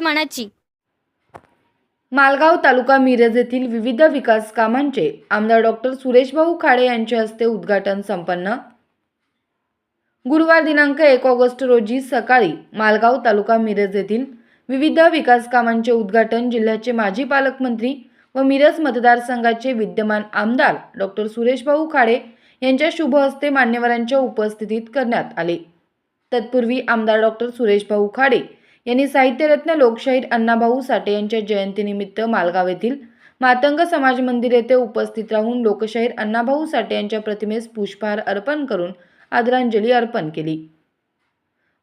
मानाची मालगाव तालुका मिरज येथील विविध विकास कामांचे आमदार डॉक्टर सुरेशभाऊ खाडे यांच्या हस्ते उद्घाटन संपन्न. गुरुवार दिनांक एक ऑगस्ट रोजी सकाळी मालगाव तालुका मिरज येथील विविध विकास कामांचे उद्घाटन जिल्ह्याचे माजी पालकमंत्री व मिरज मतदारसंघाचे विद्यमान आमदार डॉक्टर सुरेशभाऊ खाडे यांच्या शुभ हस्ते मान्यवरांच्या उपस्थितीत करण्यात आले. तत्पूर्वी आमदार डॉक्टर सुरेशभाऊ खाडे यांनी साहित्यरत्न लोकशाहीर अण्णाभाऊ साठे यांच्या जयंतीनिमित्त मालगाव येथील मातंग समाज मंदिर येथे उपस्थित राहून लोकशाहीर अण्णाभाऊ साठे यांच्या प्रतिमेस पुष्पहार अर्पण करून आदरांजली अर्पण केली.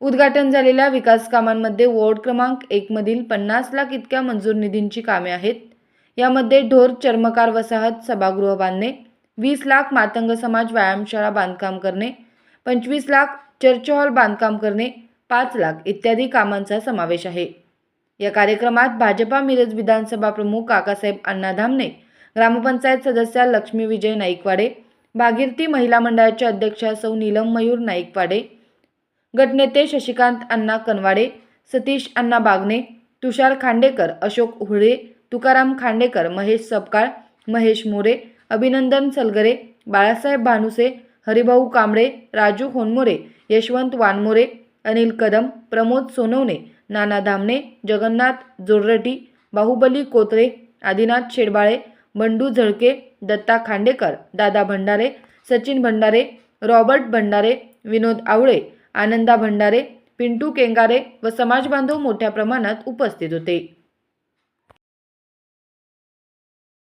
उद्घाटन झालेल्या विकास कामांमध्ये वॉर्ड क्रमांक एकमधील पन्नास लाख इतक्या मंजूर निधींची कामे आहेत. यामध्ये ढोर चर्मकार वसाहत सभागृह बांधणे वीस लाख मातंग समाज व्यायामशाळा बांधकाम करणे पंचवीस लाख चर्च हॉल बांधकाम करणे पाच लाख इत्यादी कामांचा समावेश आहे. या कार्यक्रमात भाजपा मिरज विधानसभा प्रमुख काकासाहेब अण्णा धामणे ग्रामपंचायत सदस्या लक्ष्मी विजय नाईकवाडे भागीरथी महिला मंडळाच्या अध्यक्षा सौ नीलम मयूर नाईकवाडे गटनेते शशिकांत अण्णा कनवाडे सतीश अण्णा बागणे तुषार खांडेकर अशोक हुळे तुकाराम खांडेकर महेश सपकाळ महेश मोरे अभिनंदन सलगरे बाळासाहेब भानुसे हरिभाऊ कांबळे राजू होनमोरे यशवंत वानमोरे अनिल कदम प्रमोद सोनवणे नाना धामणे जगन्नाथ जोररटी बाहुबली कोत्रे आदिनाथ शेडबाळे बंडू झळके दत्ता खांडेकर दादा भंडारे सचिन भंडारे रॉबर्ट भंडारे विनोद आवळे आनंदा भंडारे पिंटू केंगारे व समाजबांधव मोठ्या प्रमाणात उपस्थित होते.